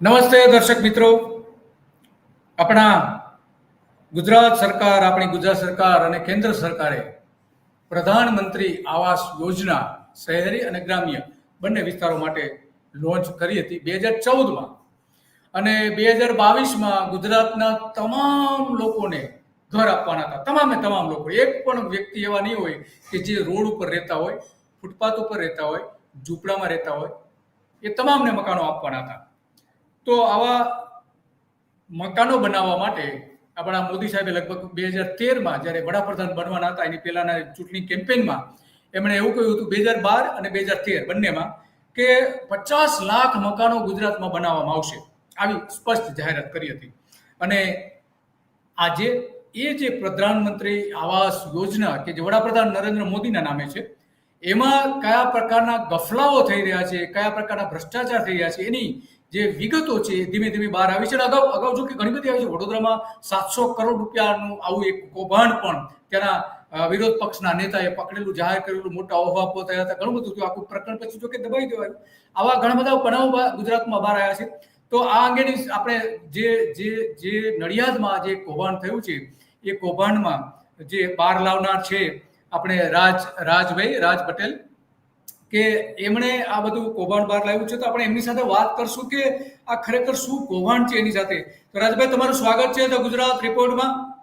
નમસ્તે દર્શક મિત્રો. આપણા ગુજરાત સરકાર, આપણી ગુજરાત સરકાર અને કેન્દ્ર સરકારે પ્રધાનમંત્રી આવાસ યોજના શહેરી અને ગ્રામ્ય બંને વિસ્તારો માટે લોન્ચ કરી હતી બે હજાર ચૌદમાં. અને બે હજાર બાવીસમાં ગુજરાતના તમામ લોકોને ઘર આપવાના હતા. તમામે તમામ લોકો. એક પણ વ્યક્તિ એવા નહીં હોય કે જે રોડ ઉપર રહેતા હોય, ફૂટપાથ ઉપર રહેતા હોય, ઝૂંપડામાં રહેતા હોય, એ તમામને મકાનો આપવાના હતા. તો આવા મકાનો બનાવવા માટે આપણા મોદી સાહેબે લગભગ બે હજાર તેરમાં જ્યારે વડાપ્રધાન બનવાના હતા, એની પહેલાના ચૂંટણી કેમ્પેનમાં એમણે એવું કહ્યું હતું બે હજાર બાર અને બે હજાર તેર બંનેમાં કે પચાસ લાખ મકાનો ગુજરાતમાં બનાવવામાં આવશે. આવી સ્પષ્ટ જાહેરાત કરી હતી. અને આજે એ જે પ્રધાનમંત્રી આવાસ યોજના કે જે વડાપ્રધાન નરેન્દ્ર મોદીના નામે છે, એમાં કયા પ્રકારના ગફલાઓ થઈ રહ્યા છે, કયા પ્રકારના ભ્રષ્ટાચાર થઈ રહ્યા છે, એની જે વિગતો છે ધીમે ધીમે બહાર આવી છે. અને અગાઉ અગાઉ જો કે ઘણી બધી આવી છે, વડોદરામાં સાતસો કરોડ રૂપિયાનું આવું એક કૌભાંડ પણ ત્યાંના વિરોધ પક્ષના નેતાએ પકડેલું, જાહેર કરેલું, મોટા ઓહાપો થયા હતા, ઘણું બધું થયું. આખું પ્રકરણ પછી જો કે દબાઈ દેવાયું. આવા ઘણા બધા બનાવો ગુજરાતમાં બહાર આવ્યા છે. તો આ અંગેની આપણે જે જે જે નડિયાદમાં જે કૌભાંડ થયું છે, એ કૌભાંડમાં જે બહાર લાવનાર છે, આપણે રાજ, રાજભાઈ, રાજ પટેલ કે એમણે આ બધું કૌભાંડ બહાર લાવ્યું છે તો આપણે એમની સાથે વાત કરશું કે આ ખરેખર શું કૌભાંડ છે એની સાથે? તો રાજભાઈ તમારું સ્વાગત છે તો ગુજરાત રિપોર્ટમાં.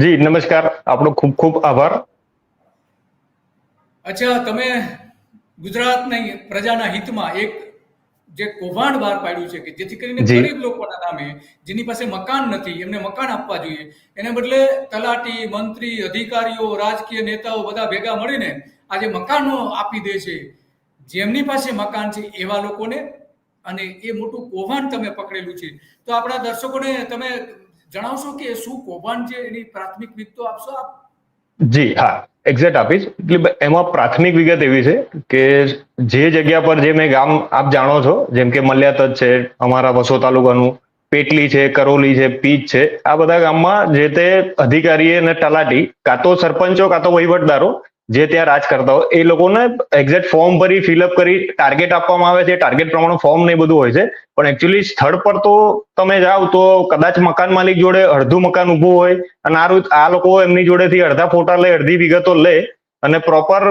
જી નમસ્કાર. આપણો ખૂબ ખૂબ આભાર. અચ્છા તમે ગુજરાતની પ્રજાના હિતમાં એક જે કૌભાંડ બહાર પાડ્યું છે કે જેથી કરીને ગરીબ લોકોના નામે જેની પાસે મકાન નથી એમને મકાન આપવા જોઈએ. એને બદલે તલાટી મંત્રી અધિકારીઓ રાજકીય નેતાઓ બધા ભેગા મળીને આજે મકાનો આપી દે છે. જેમની પાસે મકાન છે એવા લોકોને અને એ મોટું કૌભાંડ તમે પકડેલું છે. તો આપણા દર્શકોને તમે જણાવશો કે શું કૌભાંડ છે? એની પ્રાથમિક વિગતો આપશો આપ? જી હા. એક્ઝેક્ટ આપીશ. એટલે એમાં પ્રાથમિક વિગત એવી છે કે જે જગ્યા પર જે મેં ગામ આપ જાણો છો, જેમ કે મલ્યાતજ છે, અમારા વસો તાલુકાનું, પેટલી છે, કરોલી છે, પીચ છે, આ બધા ગામમાં જે તે અધિકારી અને તલાટી, કાં તો સરપંચો, કાં તો વહીવટદારો જે ત્યાં રાજ કરતા હોય, એ લોકોને એક્ઝેક્ટ ફોર્મ ભરી ફિલઅપ કરી ટાર્ગેટ આપવામાં આવે છે. ટાર્ગેટ પ્રમાણે ફોર્મ ને બધું હોય છે. પણ એકચ્યુઅલી સ્થળ પર તો તમે જાઓ તો કદાચ મકાન માલિક જોડે અડધું મકાન ઊભું હોય અને આ આ લોકો એમની જોડેથી અડધા ફોટા લે, અડધી વિગતો લે અને પ્રોપર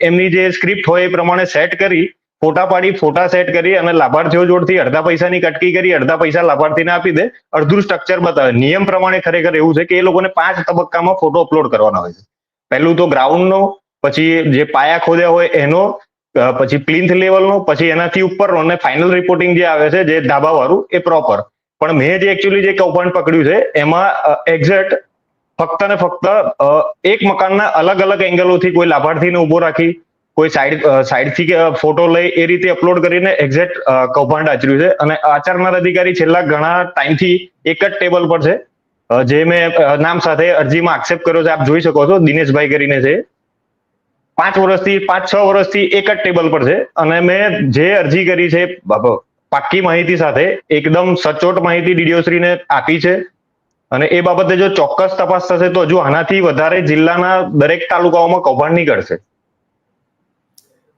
એમની જે સ્ક્રિપ્ટ હોય એ પ્રમાણે સેટ કરી, ફોટા પાડી, ફોટા સેટ કરી અને લાભાર્થીઓ જોડથી અડધા પૈસાની કટકી કરી, અડધા પૈસા લાભાર્થીને આપી દે. અડધું સ્ટ્રક્ચર બતાવે. નિયમ પ્રમાણે ખરેખર એવું છે કે એ લોકોને પાંચ તબક્કામાં ફોટો અપલોડ કરવાના હોય છે. પહેલું તો ગ્રાઉન્ડનો પછી જે પાયા ખોદ્યા હોય એનો પછી પ્લિન્થ લેવલનો પછી એનાથી ઉપરનો અને ફાઇનલ રિપોર્ટિંગ જે આવે છે, જે ધાબા વાળું એ પ્રોપર પણ મેં જે એકચ્યુઅલી જે કૌભાંડ પકડ્યું છે, એમાં એક્ઝેક્ટ ફક્ત ને ફક્ત એક મકાનના અલગ અલગ એંગલોથી કોઈ લાભાર્થીને ઊભો રાખી, કોઈ સાઈડ સાઈડથી ફોટો લઈ એ રીતે અપલોડ કરીને એક્ઝેક્ટ કૌભાંડ આચર્યું છે. અને આચરનાર અધિકારી છેલ્લા ઘણા ટાઈમથી એક જ ટેબલ પર છે. જે મેં નામ સાથે અરજીમાં આક્ષેપ કર્યો છે આપ જોઈ શકો છો દિનેશભાઈ કરીને છે. પાંચ વર્ષથી પાંચ છ વર્ષથી એક જ ટેબલ પર છે. અને મેં જે અરજી કરી છે પાક્કી માહિતી સાથે એકદમ સચોટ માહિતી ડીડીઓશ્રીને આપી છે. અને એ બાબતે જો ચોક્કસ તપાસ થશે તો હજુ આનાથી વધારે જિલ્લાના દરેક તાલુકાઓમાં કૌભાંડ નીકળશે.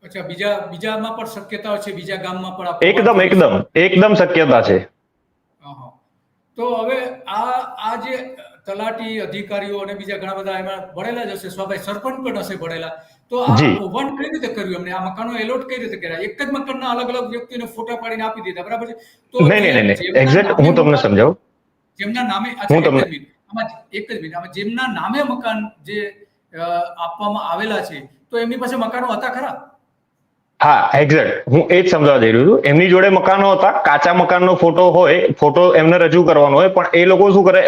અચ્છા બીજા બીજામાં પણ શક્યતાઓ છે બીજા ગામમાં પણ એકદમ એકદમ એકદમ શક્યતા છે. તો હવે આ આ જે તલાટી અધિકારીઓ અને બીજા ઘણા બધા એમાં ભણેલા જ હશે સ્વાભાવિક સરપંચ પણ હશે ભણેલા. તો આ. કૌભાંડ કઈ રીતે કર્યું એમને? આ મકાનો એલોટ કઈ રીતે કર્યા? એક જ મકાનના અલગ અલગ વ્યક્તિને ફોટા પાડીને આપી દીધા બરાબર છે? તો નહીં નહીં નહીં એક્ઝેક્ટ હું તમને સમજાવું. જેમના નામે હું તમને- આમાં એક જ મિનિટ. જેમના નામે મકાન જે આપવામાં આવેલા છે તો એમની પાસે મકાનો હતા ખરા? હા એક્ઝેક્ટ હું એ જ સમજાવવા જઈ રહ્યો છું. એમની જોડે મકાનો હતા, કાચા મકાનનો ફોટો હોય ફોટો એમને રજૂ કરવાનો હોય, પણ એ લોકો શું કરે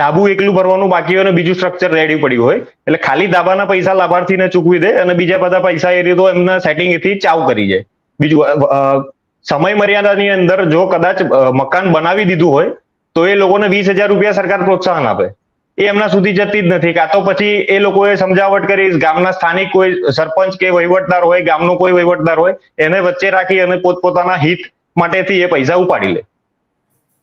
ધાબું એકલું ભરવાનું બાકી હોય અને બીજું સ્ટ્રક્ચર રેડી પડ્યું હોય. એટલે ખાલી ધાબાના પૈસા લાભાર્થીને ચૂકવી દે અને બીજા બધા પૈસા એ રીતે એમના સેટિંગથી ચાવ કરી જાય. બીજું સમય મર્યાદાની અંદર જો કદાચ મકાન બનાવી દીધું હોય, તો એ લોકોને વીસ હજાર રૂપિયા સરકાર પ્રોત્સાહન આપે. એ એમના સુધી જતી જ નથી. કાં તો પછી એ લોકોએ સમજાવટ કરી ગામના સ્થાનિક કોઈ સરપંચ કે વહીવટદાર હોય ગામનો કોઈ વહીવટદાર હોય એને વચ્ચે રાખી અને પોતપોતાના હિત માટેથી એ પૈસા ઉપાડી લે.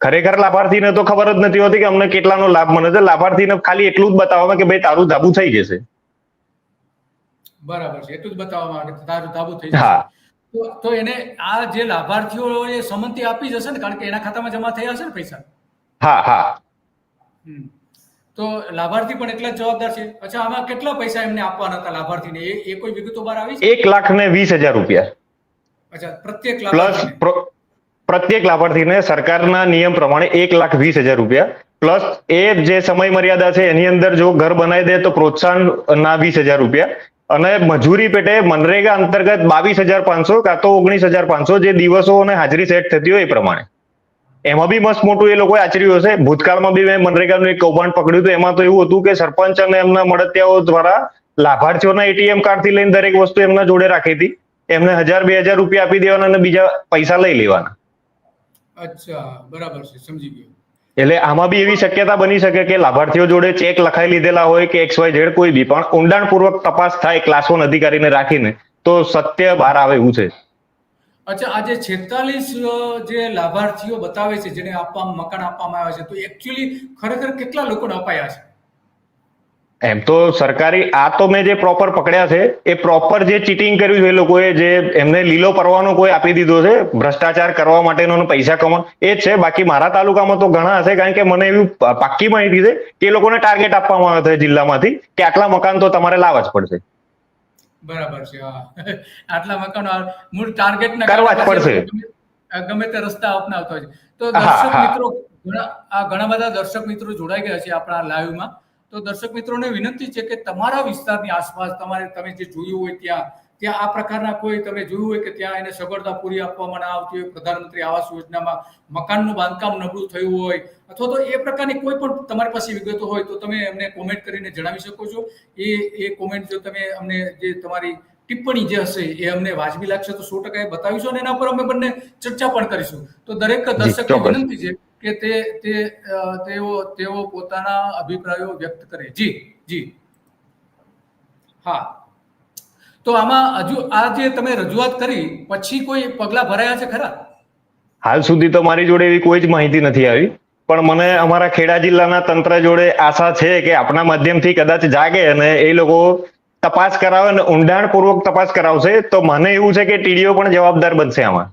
ખરેખર લાભાર્થીને તો ખબર જ નથી હોતી કે અમને કેટલાનો લાભ મળે છે. લાભાર્થીને ખાલી એટલું જ બતાવવામાં કે ભાઈ તારું ધાબુ થઈ જશે. બરાબર છે. એટલું જ બતાવવા માટે તારું ધાબુ થઈ જશે. હા. તો એને આ જે લાભાર્થીઓ એ સંમતિ આપી જ હશે ને? કારણ કે એના ખાતામાં જમા થયા હશે ને પૈસા? હા હા. તો લાભાર્થી પણ એટલા જવાબદાર છે. અચ્છા આમાં કેટલા પૈસા એમને આપવાના હતા લાભાર્થીને? એ એ કોઈ વિગતો બહાર આવી છે? એક લાખ ને વીસ હજાર રૂપિયા. અચ્છા પ્રત્યેક પ્લસ પ્રત્યેક લાભાર્થીને સરકારના નિયમ પ્રમાણે એક લાખ વીસ હજાર રૂપિયા. પ્લસ એ જે સમય મર્યાદા છે એની અંદર જો ઘર બનાવી દે તો પ્રોત્સાહન ના વીસ હજાર રૂપિયા. અને મજૂરી પેટે મનરેગા અંતર્ગત બાવીસ હજાર પાંચસો કાં તો ઓગણીસ હજાર પાંચસો જે દિવસો અને હાજરી સેટ થતી હોય એ પ્રમાણે. એમાં બી મસ્ત મોટું એ લોકોએ આચર્યું હશે. ભૂતકાળમાં બી મેં મનરેગાનું એક કૌભાંડ પકડ્યું હતું. એમાં તો એવું હતું કે સરપંચ અને એમના મળતિયાઓ દ્વારા લાભાર્થીઓના એટીએમ કાર્ડથી લઈને દરેક વસ્તુ એમના જોડે રાખી હતી. એમને હજાર બે હજાર રૂપિયા આપી દેવાના અને બીજા પૈસા લઈ લેવાના. અચ્છા બરાબર છે સમજી ગયો. એટલે આમાં બી એવી શક્યતા બની શકે કે લાભાર્થીઓ જોડે ચેક લખાઈ લીધેલા હોય કે એક્સ વાય ઝેડ કોઈ બી પણ ઊંડાણપૂર્વક તપાસ થાય ક્લાસ વન અધિકારીને રાખીને તો સત્ય બહાર આવે એવું છે. અચ્છા, આજે છેતાલીસ જે લાભાર્થીઓ બતાવે છે, જેને આપવામાં, મકાન આપવામાં આવ્યા છે, તો એકચ્યુઅલી ખરેખર કેટલા લોકોને અપાયા છે? એમ તો સરકારી, આ તો મેં જે પ્રોપર પકડ્યા છે, એ પ્રોપર જે ચીટિંગ કર્યું છે એ લોકોએ જે એમને લીલો પરવાનો કોઈ આપી દીધો છે, ભ્રષ્ટાચાર કરવા માટેનો પૈસા કમાવા એ છે. બાકી મારા તાલુકામાં તો ઘણા હશે, કારણ કે મને એવી પાક્કી માહિતી છે કે એ લોકોને ટાર્ગેટ આપવામાં આવે છે જિલ્લામાંથી કે આટલા મકાન તો તમારે લાવવા જ પડશે. બરાબર છે આટલા મકાનો મૂળ ટાર્ગેટ કરવા જ પડશે. ગમે તે રસ્તા અપનાવતા હોય છે. તો દર્શક મિત્રો ઘણા આ ઘણા બધા દર્શક મિત્રો જોડાઈ ગયા છે આપણા લાઈવમાં તો દર્શક મિત્રોને વિનંતી છે કે તમારા વિસ્તારની આસપાસ તમારે તમે જે જોયું હોય ત્યાં ત્યાં આ પ્રકારના કોઈ તમે જોયું હોય કે ત્યાં એને સગવડતા પૂરી આપવામાં ના આવતી હોય પ્રધાનમંત્રી આવાસ યોજનામાં મકાનનું બાંધકામ નબળું થયું હોય અથવા તો એ પ્રકારની કોઈ પણ તમારી પાસે વિગતો હોય તો તમે અમને કોમેન્ટ કરીને જણાવી શકો છો. એ એ કોમેન્ટ જો તમે અમને જે તમારી ટિપ્પણી જે હશે એ અમને વાજબી લાગશે તો સો ટકા એ બતાવીશું અને એના પર અમે બંને ચર્ચા પણ કરીશું. તો દરેક દર્શકને વિનંતી છે કે તે તે તેઓ તેઓ પોતાના અભિપ્રાયો વ્યક્ત કરે. જી જી. હા. તો આમાં હજુ આ જે તમે રજૂઆત કરી પછી કોઈ પગલા ભરાયા છે ખરા? હાલ સુધી તો મારી જોડે એવી કોઈ જ માહિતી નથી આવી પણ મને અમારા ખેડા જિલ્લાના તંત્ર જોડે આશા છે કે આપણા માધ્યમથી કદાચ જાગે અને એ લોકો તપાસ કરાવે અને ઊંડાણપૂર્વક તપાસ કરાવશે તો મને એવું છે કે ટીડીઓ પણ જવાબદાર બનશે આમાં.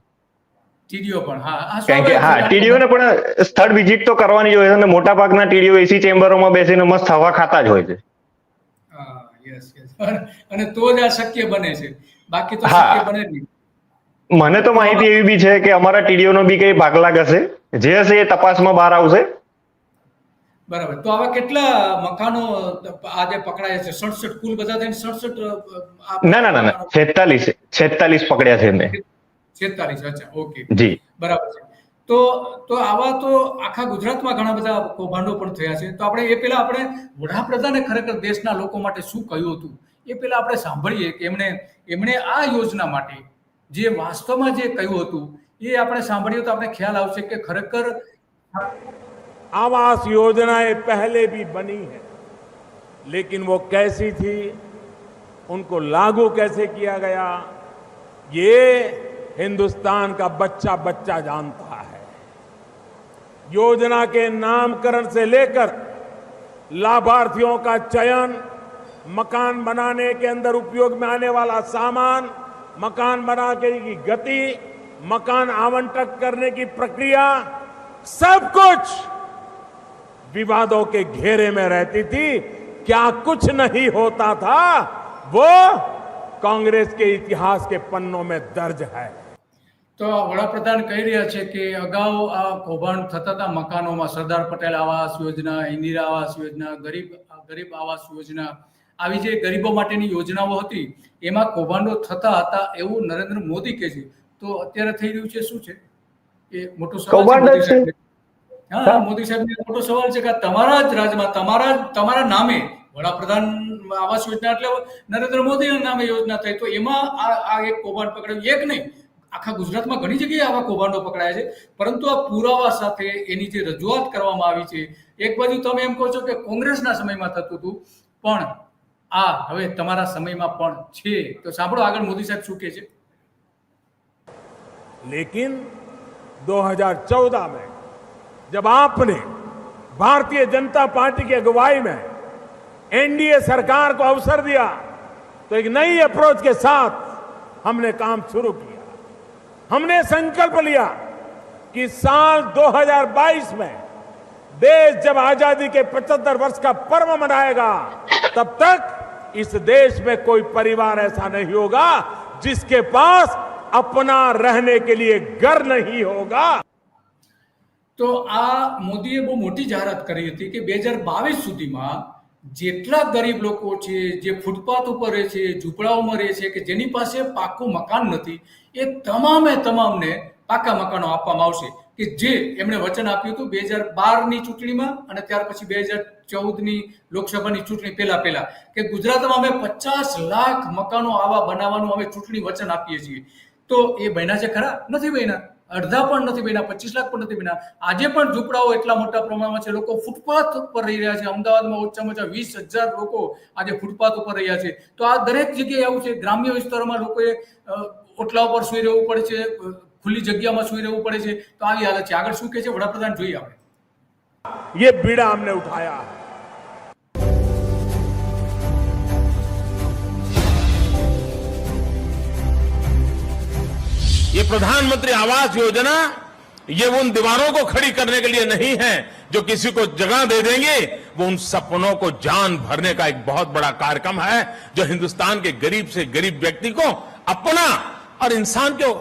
ટીડીઓ પણ હા કારણ કે હા સ્વાભાવિક છે. ટીડીઓ ને પણ સ્થળ વિઝિટ તો કરવાની જ હોય છે અને મોટા ભાગના ટીડીઓ એસી ચેમ્બરોમાં બેસીને મસ્ત હવા ખાતા જ હોય છે. અને તો જ આ શક્ય બને છે. બાકી તો. શક્ય બને નહીં. મને તો માહિતી એવી બી છે કે અમારા ટીડીઓ નો બી કઈ ભાગલાગ હશે જે હશે એ તપાસમાં બહાર આવશે. બરાબર. તો આવા કેટલા મકાનો આજે પકડાયા છે? સડસઠ કુલ બધા થઈને સડસઠ ના ના ના ના. છેતાલીસ છેતાલીસ પકડ્યા છે છેતાલીસ અચ્છા ઓકે. જી. બરાબર છે. તો તો આવા તો આખા ગુજરાતમાં ઘણા બધા કૌભાંડો પણ થયા છે. તો આપણે એ પહેલા આપણે વડાપ્રધાને ખરેખર દેશના લોકો માટે શું કહ્યું હતું? એ પહેલા આપણે સાંભળીએ કે એમણે એમણે આ યોજના માટે જે વાસ્તવમાં જે કહ્યું હતું એ આપણે સાંભળીએ તો આપણે ખ્યાલ આવશે કે ખરેખર आवास योजनाएं पहले भी बनी है लेकिन वो कैसी थी उनको लागू कैसे किया गया ये हिंदुस्तान का बच्चा बच्चा जानता है योजना के नामकरण से लेकर लाभार्थियों का चयन मकान बनाने के अंदर उपयोग में आने वाला सामान मकान बनाने की गति मकान आवंटन करने की प्रक्रिया सब कुछ विवादों के घेरे में रहती थी क्या कुछ नहीं होता था वो कांग्रेस के इतिहास के पन्नों में दर्ज है તો વડાપ્રધાન કહી રહ્યા છે કે અગાઉ આ કૌભાંડ થતા હતા મકાનોમાં સરદાર પટેલ આવાસ યોજના ઇન્દિરા આવાસ યોજના ગરીબ ગરીબ આવાસ યોજના આવી જે ગરીબો માટેની યોજનાઓ હતી એમાં કૌભાંડો થતા હતા એવું નરેન્દ્ર મોદી કહે છે. તો અત્યારે થઈ રહ્યું છે શું છે? એ મોટો સવાલ છે. હા. મોદી સાહેબ મોટો સવાલ છે કે તમારા જ રાજમાં તમારા તમારા નામે વડાપ્રધાન આવાસ યોજના એટલે નરેન્દ્ર મોદીના નામે યોજના થઈ. તો એમાં આ આ એક કૌભાંડ પકડાયું? એક નહીં. આખા ગુજરાતમાં ઘણી જગ્યાએ આવા કૌભાંડો પકડાયા છે. પરંતુ આ પુરાવા સાથે એની જે રજૂઆત કરવામાં આવી છે એક બાજુ તમે એમ કહો છો કે કોંગ્રેસના સમયમાં થતું હતું પણ આ હવે તમારા સમયમાં પણ છે તો સાંભળો આગળ મોદી સાહેબ શું કહે છે लेकिन 2014 में जब आपने भारतीय जनता पार्टी की अगुवाई में एनडीए सरकार को अवसर दिया तो एक नई अप्रोच के साथ हमने काम शुरू किया हमने संकल्प लिया कि साल 2022 में देश जब आजादी के 75 वर्ष का पर्व मनाएगा तब तक इस देश में कोई परिवार ऐसा नहीं होगा जिसके पास अपना रहने के लिए घर नहीं होगा તો આ મોદીએ બહુ મોટી જાહેરાત કરી હતી કે બે હજાર બાવીસ સુધીમાં જેટલા ગરીબ લોકો છે જે ફૂટપાથ ઉપર રહે છે ઝૂંપડાઓમાં રહે છે કે જેની પાસે પાકું મકાન નથી એ તમામે તમામને પાકા મકાનો આપવામાં આવશે કે જે એમણે વચન આપ્યું હતું બે હજાર બારની ચૂંટણીમાં અને ત્યાર પછી બે હજાર ચૌદની લોકસભાની ચૂંટણી પહેલા પહેલા, કે ગુજરાતમાં અમે પચાસ લાખ મકાનો આવા બનાવવાનું અમે ચૂંટણી વચન આપીએ છીએ. તો એ બન્યા છે ખરા? નથી બન્યા. અડધા પણ નથી બન્યા, પચીસ લાખ પણ નથી બન્યા. આજે પણ ઝૂંપડાઓ એટલા મોટા પ્રમાણમાં છે, લોકો ફૂટપાથ ઉપર રહી રહ્યા છે. અમદાવાદમાં ઓછામાં ઓછા વીસ હજાર લોકો આજે ફૂટપાથ ઉપર રહ્યા છે. તો આ દરેક જગ્યાએ આવું છે. ગ્રામ્ય વિસ્તારોમાં લોકોએ ઓટલા ઉપર સુઈ રહેવું પડે છે. ખુલ્લી જગ્યામાં સુઈ રહેવું પડે છે તો આવી હાલત છે આગળ શું કહે છે વડાપ્રધાન જોઈએ આપણે ये बीड़ा हमने उठाया है ये प्रधानमंत्री आवास योजना ये उन दीवारों को खड़ी करने के लिए नहीं है जो किसी को जगह दे देंगे वो उन सपनों को जान भरने का एक बहुत बड़ा कार्यक्रम है जो हिंदुस्तान के गरीब से गरीब व्यक्ति को अपना और इंसान को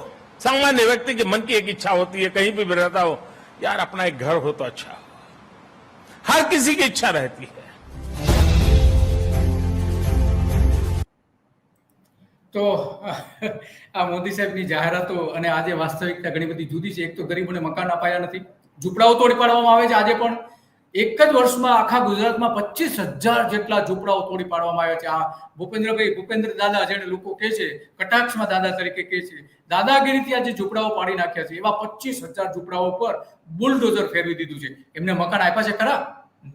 सामान्य व्यक्ति के मन की एक इच्छा होती है कहीं भी भी रहता हो यार अपना एक घर हो तो अच्छा हो हर किसी की इच्छा रहती है તો આ મોદી સાહેબની જાહેરાતો અને આજે વાસ્તવિકતા ઘણી બધી જુદી છે એક તો ગરીબોને મકાન અપાયા નથી ઝૂંપડાઓ તોડી પાડવામાં આવે છે આજે પણ એક જ વર્ષમાં આખા ગુજરાતમાં પચીસ હજાર જેટલા ઝૂંપડાઓ તોડી પાડવામાં આવ્યા છે. આ ભૂપેન્દ્રભાઈ, ભૂપેન્દ્ર દાદા જેને લોકો કહે છે, કટાક્ષમાં દાદા તરીકે કહે છે, દાદાગીરીથી આજે ઝૂંપડાઓ પાડી નાખ્યા છે. એવા પચીસ હજાર ઝૂંપડાઓ પર બુલડોઝર ફેરવી દીધું છે. એમને મકાન આપ્યા છે ખરા?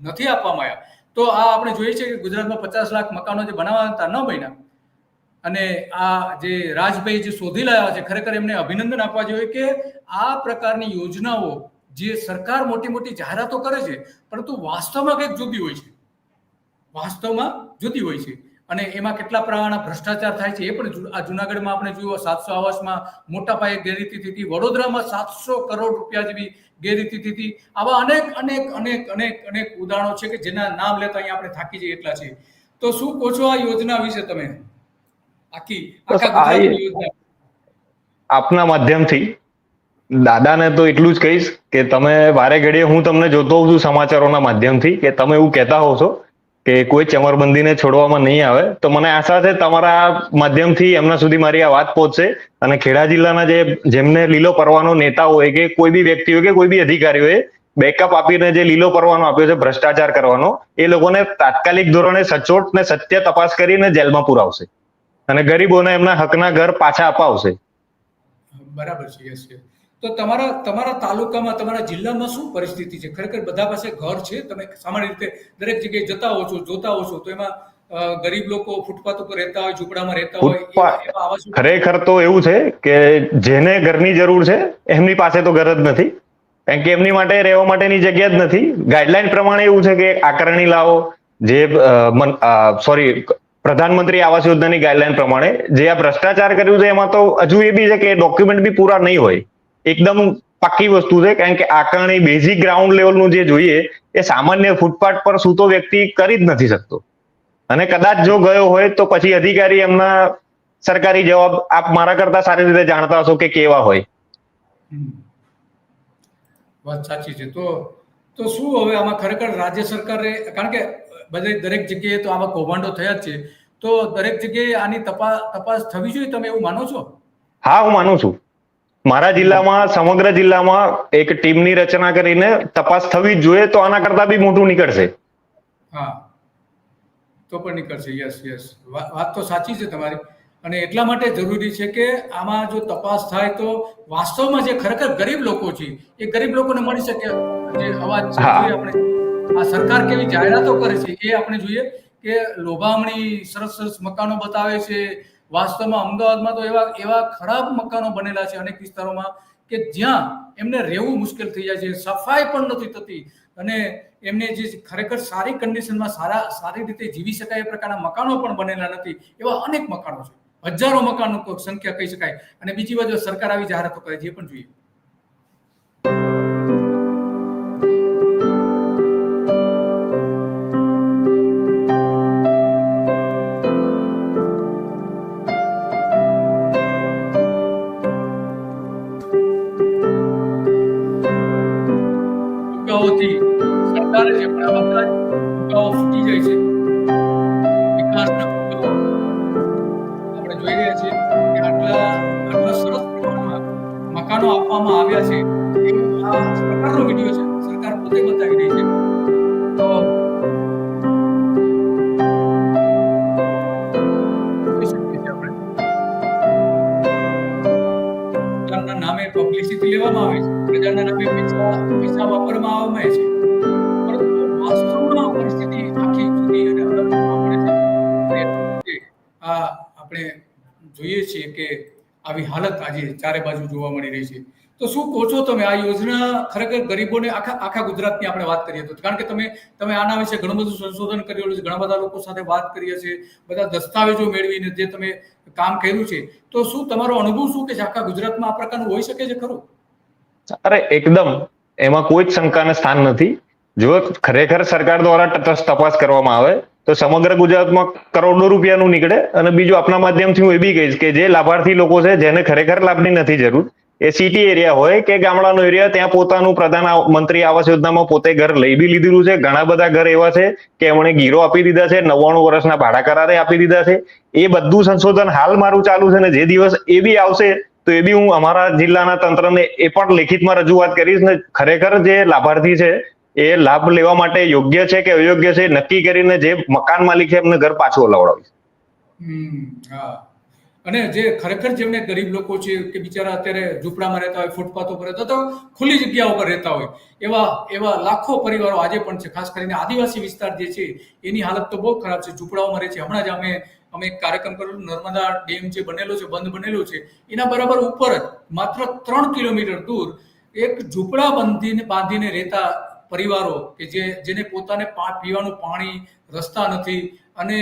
નથી આપવામાં આવ્યા. તો આ આપણે જોઈએ છે કે ગુજરાતમાં પચાસ લાખ મકાનો જે બનાવવાના હતા, ન બન્યા. અને આ જે રાજભાઈ જે શોધી લાવ્યા છે, ખરેખર એમને અભિનંદન આપવા જોઈએ કે આ પ્રકારની યોજનાઓ જે સરકાર મોટી મોટી જાહેરાતો કરે છે પરંતુ વાસ્તવમાં કંઈક જુદી હોય છે. વાસ્તવમાં જુદી હોય છે. અને એમાં કેટલા પ્રમાણના ભ્રષ્ટાચાર થાય છે એ પણ આ જુનાગઢમાં આપણે જોયું સાતસો આવાસમાં મોટા પાયે ગેરરીતિ થતી વડોદરામાં સાતસો કરોડ રૂપિયા જેવી ગેરરીતિ થતી આવા અનેક અનેક અનેક અનેક અનેક ઉદાહરણો છે કે જેના નામ લેતા અહીંયા આપણે થાકી જઈએ એટલા છે તો શું કહો છો આ યોજના વિશે તમે? આખી આખા યોજના. આપના માધ્યમથી દાદાને તો એટલું જ કહીશ કે તમે વારે ઘડીએ હું તમને જોતો હોઉં છું સમાચારોના માધ્યમથી કે તમે એવું કહેતા હો છો કે કોઈ ચમરબંધીને છોડવામાં નહીં આવે, તો મને આશા છે તમારા માધ્યમથી એમના સુધી મારી આ વાત પહોંચશે. અને ખેડા જિલ્લાના જે જેમને લીલો પરવાનો નેતા હોય કે કોઈ બી વ્યક્તિ હોય કે કોઈ બી અધિકારી હોય બેકઅપ આપીને જે લીલો પરવાનો આપ્યો છે, ભ્રષ્ટાચાર કરવાનો, એ લોકોને તાત્કાલિક ધોરણે સચોટ ને સત્ય તપાસ કરીને જેલમાં પુરાવશે. અને ગરીબોને એમના હકના ઘર પાછા અપાવશે. બરાબર છે તો તમારા તમારા તાલુકામાં તમારા જિલ્લામાં શું પરિસ્થિતિ છે? ખરેખર બધા પાસે ઘર છે? તમે સામાન્ય રીતે દરેક જગ્યાએ જતા હો છો જોતા હો છો તો એમાં ગરીબ લોકો ફૂટપાથ ઉપર રહેતા હોય ઝૂંપડામાં રહેતા હોય ખરેખર તો એવું છે કે જેને ઘરની જરૂર છે એમની પાસે તો ઘર જ નથી. કારણ કે એમની માટે રહેવા માટેની જગ્યા જ નથી. ગાઈડલાઈન પ્રમાણે એવું છે કે આકારણી લાવો જે સોરી પ્રધાનમંત્રી આવાસ યોજનાની ગાઈડલાઈન પ્રમાણે જે આ ભ્રષ્ટાચાર કર્યું છે એમાં તો હજુ એ બી છે કે ડોક્યુમેન્ટ બી પૂરા નહીં હોય. એકદમ પાક્કી વસ્તુ છે કારણ કે આકારણી બેઝિક ગ્રાઉન્ડ લેવલનું જે જોઈએ એ સામાન્ય ફૂટપાથ પર સૂતો વ્યક્તિ કરી જ નથી શકતો. અને કદાચ જો ગયો હોય તો પછી અધિકારી એમના સરકારી જવાબ આપ મારા કરતા સારી રીતે જાણતા હશો કે કેવા હોય. વાત સાચી છે. તો તો શું હવે આમાં ખરેખર રાજ્ય સરકારે કારણ કે બધે દરેક જગ્યાએ તો આવા કૌભાંડો થયા જ છે. તો દરેક જગ્યાએ આની તપાસ તપાસ થવી જોઈએ તમે એવું માનો છો? હા હું માનું છું. મારા જિલ્લામાં સમગ્ર જિલ્લામાં એક ટીમની રચના કરીને તપાસ થવી જ જોઈએ તો આના કરતા બી મોટું નીકળશે. હા. તો પણ નીકળશે યસ યસ. વાત તો સાચી છે તમારી. અને એટલા માટે જરૂરી છે કે આમાં જો તપાસ થાય તો વાસ્તવમાં જે ખરેખર ગરીબ લોકો છે એ ગરીબ લોકોને મળી શકે. જે અવાજ છે આપણે આ સરકાર કેવી જાહેરાતો કરે છે એ આપણે જોઈએ કે લોભામણી સરસ સરસ મકાનો બતાવે છે વાસ્તવમાં અમદાવાદમાં તો એવા એવા ખરાબ મકાનો બનેલા છે અનેક વિસ્તારોમાં કે જ્યાં એમને રહેવું મુશ્કેલ થઈ જાય છે, સફાઈ પણ નથી થતી. અને એમને જે ખરેખર સારી કન્ડિશનમાં સારા સારી રીતે જીવી શકાય એ પ્રકારના મકાનો પણ બનેલા નથી. એવા અનેક મકાનો છે. હજારો મકાનો સંખ્યા કહી શકાય. અને બીજી બાજુ સરકાર આવી જાહેરાતો કરે છે, એ પણ જોઈએ. આપણે જોઈએ છીએ કે આવી હાલત આજે ચારે બાજુ જોવા મળી રહી છે. તો શું કહો છો તમે? આ યોજના ખરેખર ગરીબોને આખા આખા ગુજરાતની આપણે વાત કરીએ તો. કારણ કે તમે તમે આના વિશે ઘણું બધું સંશોધન કરેલું છે ઘણા બધા લોકો સાથે વાત કરીએ છીએ બધા દસ્તાવેજો મેળવીને જે તમે કામ કર્યું છે. તો શું તમારો અનુભવ શું કે આખા ગુજરાતમાં આ પ્રકારનું હોઈ શકે છે ખરું? અરે, એકદમ. એમાં કોઈ જ શંકાને સ્થાન નથી. જો ખરેખર સરકાર દ્વારા તપાસ કરવામાં આવે તો સમગ્ર ગુજરાતમાં કરોડો રૂપિયાનું નીકળે અને બીજું આપના માધ્યમથી હું એ બી કહીશ કે જે લાભાર્થી લોકો છે, જેને ખરેખર લાભની નથી જરૂર, એ સિટી એરિયા હોય કે ગામડાનો એરિયા ત્યાં પોતાનું પ્રધાન મંત્રી આવાસ યોજનામાં પોતે ઘર લઈ બી લીધેલું છે. ઘણા બધા ઘર એવા છે કે એમણે ગીરો આપી દીધા છે, નવ્વાણું વર્ષના ભાડા કરારે આપી દીધા છે. એ બધું સંશોધન હાલ મારું ચાલુ છે ને જે દિવસ એ બી આવશે, તો એ બી હું અમારા જિલ્લાના તંત્રને એ પણ લેખિતમાં રજૂઆત કરીશ ને ખરેખર જે લાભાર્થી છે એ લાભ લેવા માટે યોગ્ય છે કે અયોગ્ય છે નક્કી કરીને જે મકાન માલિક છે એમને ઘર પાછું અલાવડાવીશ અને જે ખરેખર જેમને ગરીબ લોકો છે કે બિચારા અત્યારે ઝૂંપડામાં રહેતા હોય, ફૂટપાથો પર રહેતા તો ખુલ્લી જગ્યાઓ પર રહેતા હોય. એવા એવા લાખો પરિવારો આજે પણ છે, ખાસ કરીને આદિવાસી વિસ્તાર જે છે, એની હાલત તો બહુ ખરાબ છે. ઝૂંપડાઓમાં રહે છે. હમણાં જ અમે અમે એક કાર્યક્રમ કર્યો, નર્મદા ડેમ જે બનેલો છે, બંધ બનેલો છે, એના બરાબર ઉપર જ, માત્ર ત્રણ કિલોમીટર દૂર એક ઝૂંપડા બાંધીને બાંધીને રહેતા પરિવારો કે જે, જેને પોતાને પીવાનું પાણી રસ્તા નથી. અને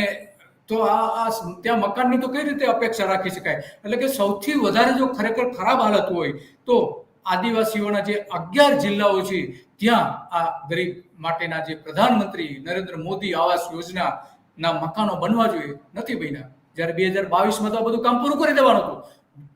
તો આ આ ત્યાં મકાનની તો કઈ રીતે અપેક્ષા રાખી શકાય? એટલે કે સૌથી વધારે જો ખરેખર ખરાબ હાલત હોય, તો આદિવાસીઓના જે અગિયાર જિલ્લાઓ છે, ત્યાં આ ગરીબ માટેના જે પ્રધાનમંત્રી નરેન્દ્ર મોદી આવાસ યોજના ના મકાનો બનવા જોઈએ નથી બન્યા. જ્યારે બે હજાર બાવીસમાં તો આ બધું કામ પૂરું કરી દેવાનું હતું.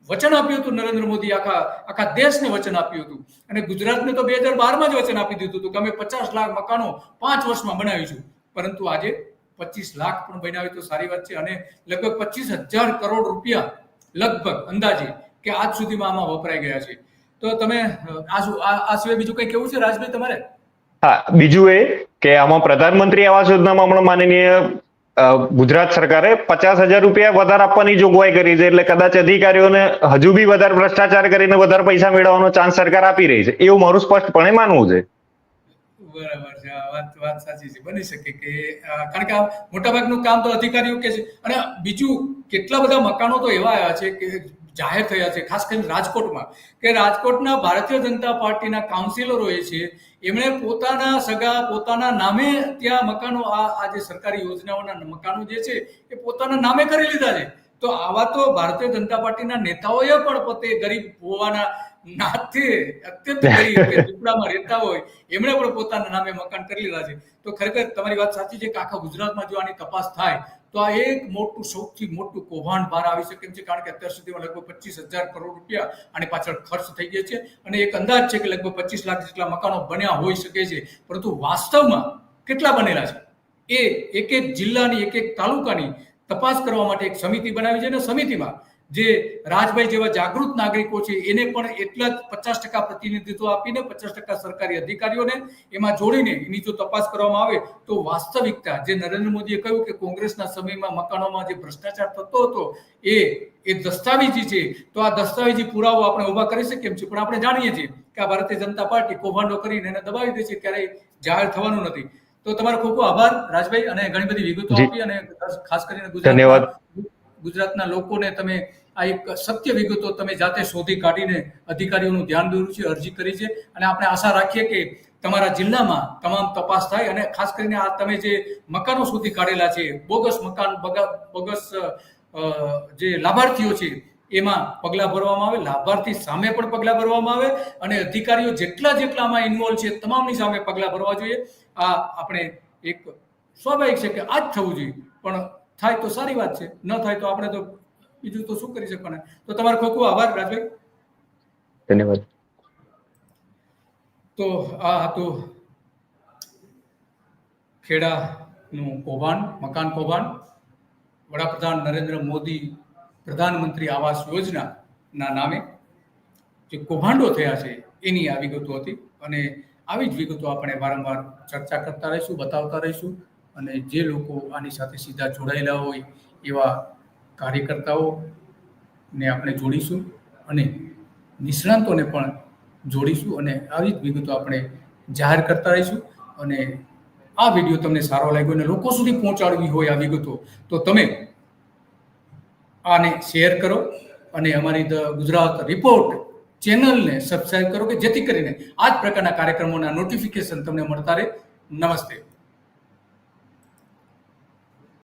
વચન આપ્યું હતું નરેન્દ્ર મોદી આખા આખા દેશને વચન આપ્યું હતું. અને ગુજરાતને તો બે હજાર બારમાં જ વચન આપી દીધું હતું કે અમે પચાસ લાખ મકાનો પાંચ વર્ષમાં બનાવીશું પરંતુ આજે પચીસ લાખ પણ બનાવી તો સારી વાત છે અને લગભગ પચીસ હજાર કરોડ રૂપિયા લગભગ અંદાજે કે આજ સુધીમાં આમાં વપરાઈ ગયા છે. તો તમે, આ સિવાય બીજું કઈ કેવું છે રાજભાઈ તમારે? હા, બીજું એ કે આમાં પ્રધાનમંત્રી આવાસ યોજનામાં હમણાં માનનીય ગુજરાત સરકારે પચાસ હજાર રૂપિયા વધારે આપવાની જોગવાઈ કરી છે. એટલે કદાચ અધિકારીઓને હજુ બી વધારે ભ્રષ્ટાચાર કરીને વધારે પૈસા મેળવવાનો ચાન્સ સરકાર આપી રહી છે. એવું મારું સ્પષ્ટપણે માનવું છે. બરાબર છે. વાત વાત સાચી છે. બની શકે કે કારણ કે મોટાભાગનું કામ તો અધિકારીઓ કે છે. અને બીજું, કેટલા બધા મકાનો તો એવા આવ્યા છે કે જાહેર થયા છે, ખાસ કરીને રાજકોટમાં. કે રાજકોટના ભારતીય જનતા પાર્ટીના કાઉન્સિલરોએ છે, એમણે પોતાના સગા, પોતાના નામે ત્યાં મકાનો, આ આ જે સરકારી યોજનાઓના મકાનો જે છે, એ પોતાના નામે કરી લીધા છે. તો આવા તો ભારતીય જનતા પાર્ટીના નેતાઓએ પણ પોતે ગરીબ હોવાના નાતે અત્યંત ઝૂંપડામાં રહેતા હોય, એમણે પણ પોતાના નામે મકાન કરી લીધા છે. તો ખરેખર તમારી વાત સાચી છે કે આખા ગુજરાતમાં જો આની તપાસ થાય તો આ એક મોટું, સૌથી મોટું કૌભાંડ બહાર આવી શકે છે, કારણ કે અત્યાર સુધીમાં લગભગ પચીસ હજાર કરોડ રૂપિયા આની પાછળ ખર્ચ થઈ ગયા છે. અને એક અંદાજ છે કે લગભગ પચીસ લાખ જેટલા મકાનો બન્યા હોઈ શકે છે. પરંતુ વાસ્તવમાં કેટલા બનેલા છે? એ એક એક જિલ્લાની, એક એક તાલુકાની તપાસ કરવા માટે એક સમિતિ બનાવી છે અને સમિતિમાં જે રાજભાઈ જેવા જાગૃત નાગરિકો છે એને પણ એટલા જ પચાસ ટકા પ્રતિનિધિત્વ આપીને પચાસ ટકા સરકારી અધિકારીઓને એમાં જોડીને એની જો તપાસ કરવામાં આવે તો વાસ્તવિકતા જે નરેન્દ્ર મોદીએ કહ્યું કે કોંગ્રેસના સમયમાં મકાનોમાં જે ભ્રષ્ટાચાર થતો હતો એ એ દસ્તાવેજી છે. તો આ દસ્તાવેજી પુરાવો આપણે ઊભા કરી શકીએ એમ છે. પણ આપણે જાણીએ છીએ કે આ ભારતીય જનતા પાર્ટી કૌભાંડો કરીને એને દબાવી દે છે ક્યારેય જાહેર થવાનું નથી. તો તમારો ખૂબ ખૂબ આભાર રાજભાઈ અને ઘણી બધી વિગતો આપી અને ખાસ કરીને ગુજરાત ધન્યવાદ. ગુજરાતના લોકોને તમે આ એક સત્ય વિગતો તમે જાતે શોધી કાઢીને અધિકારીઓનું ધ્યાન દોર્યું છે, અરજી કરી છે. અને આપણે આશા રાખીએ કે તમારા જિલ્લામાં તમામ તપાસ થાય અને ખાસ કરીને આ તમે જે મકાનો શોધી કાઢેલા છે, બોગસ મકાન, બગા- બોગસ જે લાભાર્થીઓ છે, એમાં પગલાં ભરવામાં આવે, લાભાર્થી સામે પણ પગલાં ભરવામાં આવે અને અધિકારીઓ જેટલા જેટલામાં ઇન્વોલ્વ છે, તમામની સામે પગલાં ભરવા જોઈએ. આ આપણે એક સ્વાભાવિક છે કે આ જ થવું જોઈએ, પણ થાય તો સારી વાત છે ન થાય તો આપણે તો બીજું તો શું કરી શકવાના? તો તમારો ખૂબ ખૂબ આભાર રાજભાઈ. ધન્યવાદ. તો આ હતું ખેડાનું કૌભાંડ મકાન કૌભાંડ. વડાપ્રધાન નરેન્દ્ર મોદી પ્રધાનમંત્રી આવાસ યોજનાના નામે જે કૌભાંડો થયા છે એની આ વિગતો હતી. અને આવી જ વિગતો આપણે વારંવાર ચર્ચા કરતા રહીશું બતાવતા રહીશું. અને જે લોકો આની સાથે સીધા જોડાયેલા હોય એવા કાર્યકર્તાઓને આપણે જોડીશું અને નિષ્ણાંતોને પણ જોડીશું અને આવી જ વિગતો આપણે જાહેર કરતા રહીશું. અને આ વીડિયો તમને સારો લાગ્યો અને લોકો સુધી પહોંચાડવી હોય આ વિગતો, તો તમે આને શેર કરો અને અમારી ધ ગુજરાત રિપોર્ટ ચેનલને સબસ્ક્રાઈબ કરો કે જેથી કરીને આ જ પ્રકારના કાર્યક્રમોના નોટિફિકેશન તમને મળતા રહે. નમસ્તે.